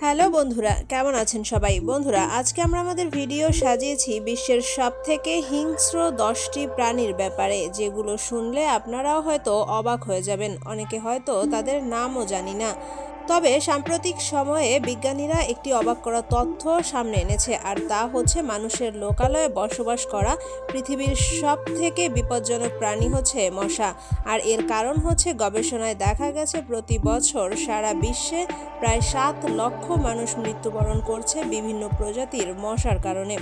Hello বন্ধুরা, কেমন আছেন সবাই? বন্ধুরা, আজকে আমরা আমাদের ভিডিও সাজিয়েছি বিশ্বের সব থেকে হিংস্র দশটি প্রাণীর ব্যাপারে, যেগুলো শুনলে আপনারাও হয়তো অবাক হয়ে যাবেন। অনেকে হয়তো তাদের নামও জানি না। তবে সাম্প্রতিক সময়ে বিজ্ঞানীরা একটি অবাক করা তথ্য সামনে এনেছে, আর তা হচ্ছে মানুষের লোকালয়ে বসবাস করা পৃথিবীর সব থেকে বিপজ্জনক প্রাণী হচ্ছে মশা। আর এর কারণ হচ্ছে গবেষণায় দেখা গেছে, প্রতি বছর সারা বিশ্বে প্রায় সাত লক্ষ মানুষ মৃত্যুবরণ করছে বিভিন্ন প্রজাতির মশার কারণে।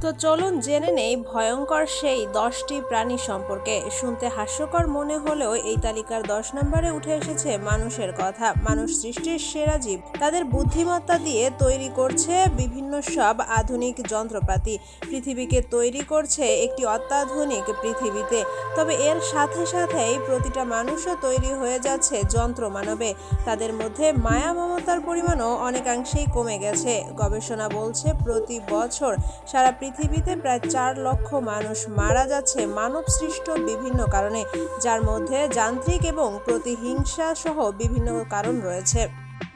তো চলুন জেনে নেই ভয়ঙ্কর সেই দশটি প্রাণী সম্পর্কে। শুনতে হাস্যকর মনে হলেও এই তালিকার দশ নম্বরে উঠে এসেছে মানুষের কথা। মানুষ সৃষ্টির সেরা জীব। তাদের বুদ্ধিমত্তা দিয়ে তৈরি করছে বিভিন্ন সব আধুনিক যন্ত্রপাতি। পৃথিবীকে তৈরি করছে একটি অত্যাধুনিক পৃথিবীতে। তবে এর সাথে সাথেই প্রতিটা মানুষও তৈরি হয়ে যাচ্ছে যন্ত্র মানবে। তাদের মধ্যে মায়া মমতার পরিমাণও অনেকাংশেই কমে গেছে। গবেষণা বলছে প্রতি বছর সারা পৃথিবীতে প্রায় চার লক্ষ মানুষ মারা যাচ্ছে মানব সৃষ্ট বিভিন্ন কারণে, যার মধ্যে যান্ত্রিক এবং প্রতিহিংসা সহ বিভিন্ন কারণ রয়েছে।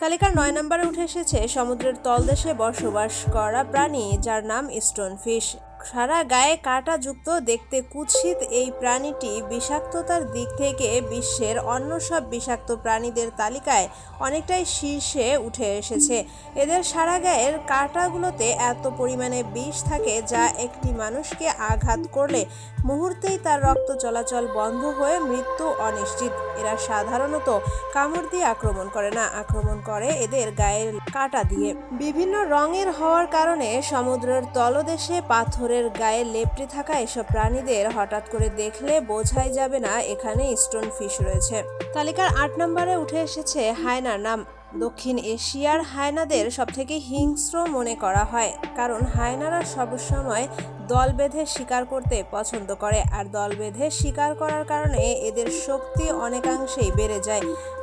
তালিকার নয় নম্বরে উঠে এসেছে সমুদ্রের তলদেশে বসবাস করা প্রাণী, যার নাম স্টোনফিশ। সারা গায়ে কাঁটা যুক্ত দেখতে কুৎসিত এই প্রাণীটি বিষাক্ততার দিক থেকে বিশ্বের অন্য সব বিষাক্ত প্রাণীদের তালিকায় অনেকটাই শীর্ষে উঠে এসেছে। এদের সারা গায়ের কাঁটাগুলোতে এত পরিমাণে বিষ থাকে যা একটি মানুষকে আঘাত করলে মুহূর্তেই তার রক্ত চলাচল বন্ধ হয়ে মৃত্যু অনিশ্চিত। এরা সাধারণত কামড় দিয়ে আক্রমণ করে না, আক্রমণ করে এদের গায়ের কাঁটা দিয়ে। বিভিন্ন রঙের হওয়ার কারণে সমুদ্রের তলদেশে পাথরের গায়ে লেপ্টে থাকা এসব প্রাণীদের হঠাৎ করে দেখলে বোঝাই যাবে না, এখানে স্টোন ফিশ রয়েছে। তালিকার আট নম্বরে উঠে এসেছে হায়নার নাম। দক্ষিণ এশিয়ার হায়নাদের সবথেকে হিংস্র মনে করা হয়, কারণ হায়নারা সবসময় দল বেঁধে শিকার করতে পছন্দ করে, আর দল বেঁধে শিকার করার কারণে এদের শক্তি অনেকাংশেই বেড়ে যায়।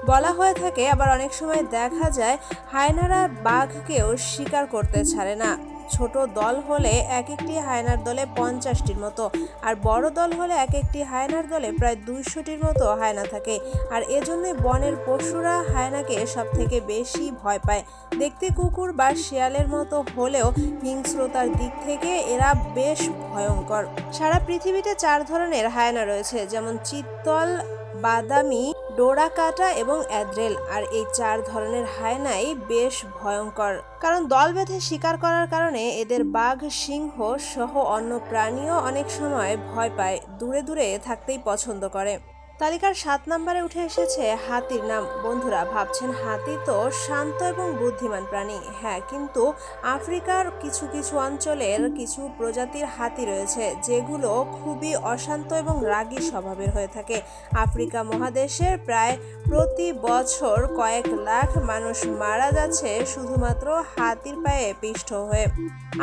বলা হয়ে থাকে, আবার অনেক সময় দেখা যায়, হায়নারা বাঘকেও শিকার করতে ছাড়ে না। ছোট দল হলে এক একটি হায়নার দলে পঞ্চাশটির মতো, আর বড় দল হলে এক একটি হায়নার দলে প্রায় দুইশোটির মতো হায়না থাকে। আর এজন্যই বনের পশুরা হায়নাকে সব থেকে বেশি ভয় পায়। দেখতে কুকুর বা শিয়ালের মতো হলেও হিংস্রতার দিক থেকে এরা বেশ ভয়ঙ্কর। সারা পৃথিবীতে চার ধরনের হায়না রয়েছে, যেমন চিত্তল বাদামি, ডোরাকাটা এবং অ্যাদ্রেল আর এই চার ধরনের হায়নাই বেশ ভয়ঙ্কর। কারণ দল বেঁধে শিকার করার কারণে এদের বাঘ, সিংহ সহ অন্য প্রাণীও অনেক সময় ভয় পায়, দূরে দূরে থাকতেই পছন্দ করে। তালিকার সাত নম্বরে উঠে এসেছে হাতির নাম। বন্ধুরা, ভাবছেন হাতি তো শান্ত এবং বুদ্ধিমান প্রাণী। হ্যাঁ কিন্তু আফ্রিকার কিছু কিছু অঞ্চলের কিছু প্রজাতির হাতি রয়েছে, যেগুলো খুবই অশান্ত এবং রাগী স্বভাবের হয়ে থাকে। আফ্রিকা মহাদেশের প্রায় প্রতি বছর কয়েক লাখ মানুষ মারা যাচ্ছে শুধুমাত্র হাতির পায়ে পিষ্ট হয়ে।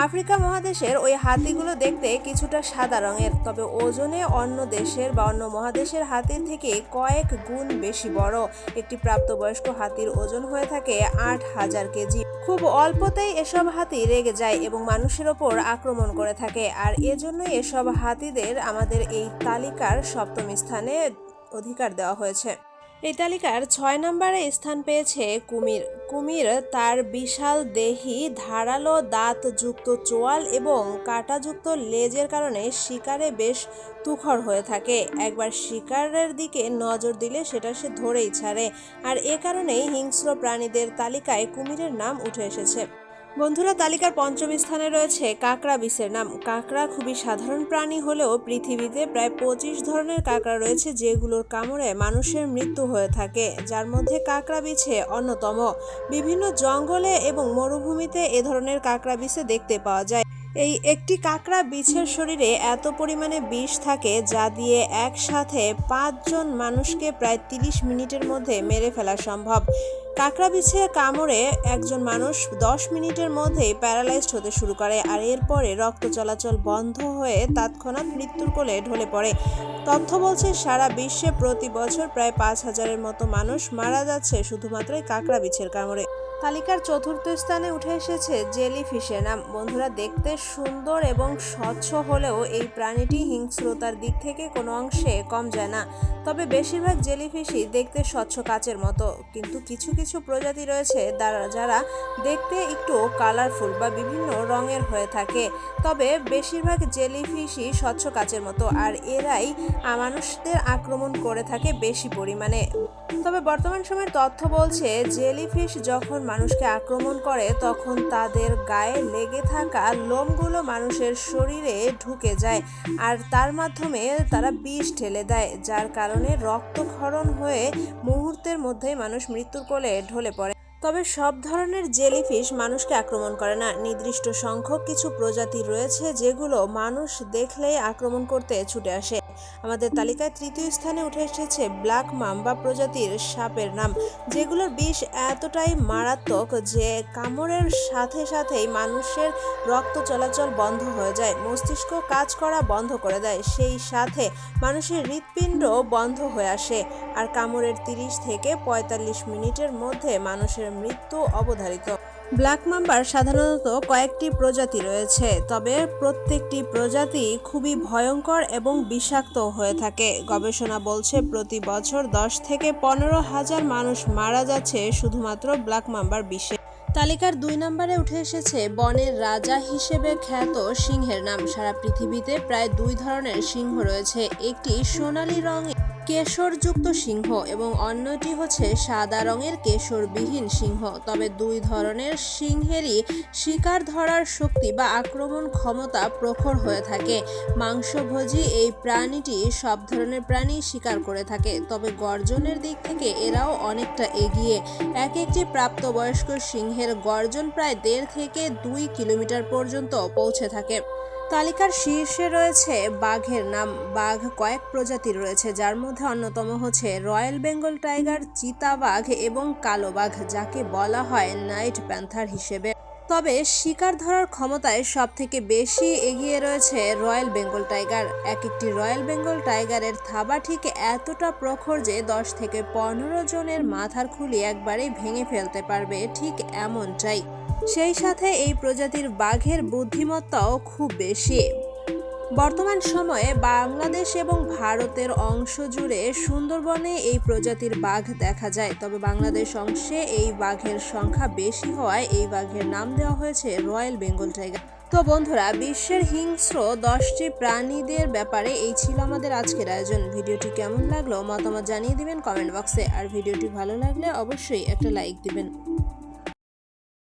আফ্রিকা মহাদেশের ওই হাতিগুলো দেখতে কিছুটা সাদা রঙের, তবে ওজনে অন্য দেশের বা অন্য মহাদেশের হাতির থেকে কয়েক গুণ বেশি বড়। একটি প্রাপ্তবয়স্ক হাতির ওজন হয়ে থাকে আট হাজার কেজি। খুব অল্পতেই এসব হাতি রেগে যায় এবং মানুষের ওপর আক্রমণ করে থাকে। আর এজন্যই এসব হাতিদের আমাদের এই তালিকার সপ্তম স্থানে অধিকার দেওয়া হয়েছে। এই তালিকার ছয় নম্বরে স্থান পেয়েছে কুমির। কুমির তার বিশাল দেহি, ধারালো দাঁতযুক্ত চোয়াল এবং কাঁটাযুক্ত লেজের কারণে শিকারে বেশ তুখর হয়ে থাকে। একবার শিকারের দিকে নজর দিলে সেটা সে ধরেই ছাড়ে। আর এ কারণেই হিংস্র প্রাণীদের তালিকায় কুমিরের নাম উঠে এসেছে। বন্ধুরা, তালিকার পঞ্চম স্থানে রয়েছে কাঁকড়া বিষের নাম। কাঁকড়া খুবই সাধারণ প্রাণী হলেও পৃথিবীতে প্রায় পঁচিশ ধরনের কাঁকড়া রয়েছে যেগুলোর কামড়ে মানুষের মৃত্যু হয়ে থাকে, যার মধ্যে কাঁকড়া বিছে অন্যতম। বিভিন্ন জঙ্গলে এবং মরুভূমিতে এ ধরনের কাঁকড়া বিছে দেখতে পাওয়া যায়। এই একটি কাঁকড়া বিছের শরীরে এত পরিমাণে বিষ থাকে যা দিয়ে একসাথে পাঁচজন মানুষকে প্রায় তিরিশ মিনিটের মধ্যে মেরে ফেলা সম্ভব। কাঁকড়া বিছে কামড়ে একজন মানুষ দশ মিনিটের মধ্যেই প্যারালাইজড হতে শুরু করে আর এরপরে রক্ত চলাচল বন্ধ হয়ে তৎক্ষণাৎ মৃত্যুর কোলে ঢলে পড়ে। তথ্য বলছে, সারা বিশ্বে প্রতি বছর প্রায় পাঁচ হাজারের মতো মানুষ মারা যাচ্ছে শুধুমাত্র কাঁকড়া বিছের কামড়ে। তালিকার চতুর্থ স্থানে উঠে এসেছে জেলিফিশের নাম। বন্ধুরা, দেখতে সুন্দর এবং স্বচ্ছ হলেও এই প্রাণীটি হিংস্রতার দিক থেকে কোনো অংশে কম যায় না। তবে বেশিরভাগ জেলিফিশই দেখতে স্বচ্ছ কাচের মতো। কিন্তু কিছু কিছু প্রজাতি রয়েছে যারা দেখতে একটু কালারফুল বা বিভিন্ন রঙের হয়ে থাকে। তবে বেশিরভাগ জেলিফিশই স্বচ্ছ কাচের মতো। আর এরাই মানুষদের আক্রমণ করে থাকে বেশি পরিমাণে। তবে বর্তমান সময়ের তথ্য বলছে, জেলিফিশ যখন মানুষকে আক্রমণ করে, তখন তাদের গায়ে লেগে থাকা লোমগুলো মানুষের শরীরে ঢুকে যায় আর তার মাধ্যমে তারা বিষ ঢেলে দেয়, যার কারণে রক্তক্ষরণ হয়ে মুহূর্তের মধ্যেই মানুষ মৃত্যুর কোলে ঢলে পড়ে। তবে সব ধরনের জেলিফিশ মানুষকে আক্রমণ করে না। নির্দিষ্ট সংখ্যক কিছু প্রজাতি রয়েছে যেগুলো মানুষ দেখলেই আক্রমণ করতে ছুটে আসে। আমাদের তালিকায় তৃতীয় স্থানে উঠে এসেছে ব্ল্যাক মাম্বা প্রজাতির সাপের নাম, যেগুলোর বিষ এতটাই মারাত্মক যে কামড়ের সাথে সাথেই মানুষের রক্ত চলাচল বন্ধ হয়ে যায়, মস্তিষ্ক কাজ করা বন্ধ করে দেয়, সেই সাথে মানুষের হৃৎপিণ্ড বন্ধ হয়ে আসে। আর কামড়ের তিরিশ থেকে পঁয়তাল্লিশ মিনিটের মধ্যে মানুষের মৃত্যু অবধারিত। ব্ল্যাক মাম্বার সাধারণত কয়েকটি প্রজাতি রয়েছে, তবে প্রত্যেকটি প্রজাতি খুবই ভয়ঙ্কর এবং বিষাক্ত হয়ে থাকে। গবেষণা বলছে প্রতি বছর দশ থেকে পনেরো হাজার মানুষ মারা যাচ্ছে শুধুমাত্র ব্ল্যাক মাম্বার বিষে। তালিকার দুই নম্বরে উঠে এসেছে বনের রাজা হিসেবে খ্যাত সিংহের নাম। সারা পৃথিবীতে প্রায় দুই ধরনের সিংহ রয়েছে, একটি সোনালী রঙের কেশরযুক্ত সিংহ এবং অন্যটি হচ্ছে সাদা রঙের কেশরবিহীন সিংহ। তবে দুই ধরনের সিংহেরই শিকার ধরার শক্তি বা আক্রমণ ক্ষমতা প্রখর হয়ে থাকে। মাংসভোজী এই প্রাণীটি সব ধরনের প্রাণী শিকার করে থাকে। তবে গর্জনের দিক থেকে এরাও অনেকটা এগিয়ে। এক একটি প্রাপ্তবয়স্ক সিংহের গর্জন প্রায় দেড় থেকে দুই কিলোমিটার পর্যন্ত পৌঁছে থাকে। তালিকার শীর্ষে রয়েছে বাঘের নাম। বাঘ কয়েক প্রজাতির রয়েছে, যার মধ্যে অন্যতম হচ্ছে রয়্যাল বেঙ্গল টাইগার চিতাবাঘ এবং কালো বাঘ, যাকে বলা হয় নাইট প্যান্থার হিসেবে। তবে শিকার ধরার ক্ষমতায় সব থেকে বেশি এগিয়ে রয়েছে রয়্যাল বেঙ্গল টাইগার। এক একটি রয়্যাল বেঙ্গল টাইগারের থাবা ঠিক এতটা প্রখর যে দশ থেকে পনেরো জনের মাথার খুলি একবারেই ভেঙে ফেলতে পারবে, ঠিক এমনটাই। সেই সাথে এই প্রজাতির বাঘের বুদ্ধিমত্তাও খুব বেশি। বর্তমান সময়ে বাংলাদেশ এবং ভারতের অংশ জুড়ে সুন্দরবনে এই প্রজাতির বাঘ দেখা যায়, তবে বাংলাদেশ অংশে এই বাঘের সংখ্যা বেশি হওয়ায় এই বাঘের নাম দেওয়া হয়েছে রয়্যাল বেঙ্গল টাইগার। তো বন্ধুরা, বিশ্বের হিংস্র দশটি প্রাণীদের ব্যাপারে এই ছিল আমাদের আজকের আয়োজন। ভিডিওটি কেমন লাগল, মতামত জানিয়ে দিবেন কমেন্ট বক্সে। আর ভিডিওটি ভালো লাগলে অবশ্যই একটা লাইক দিবেন।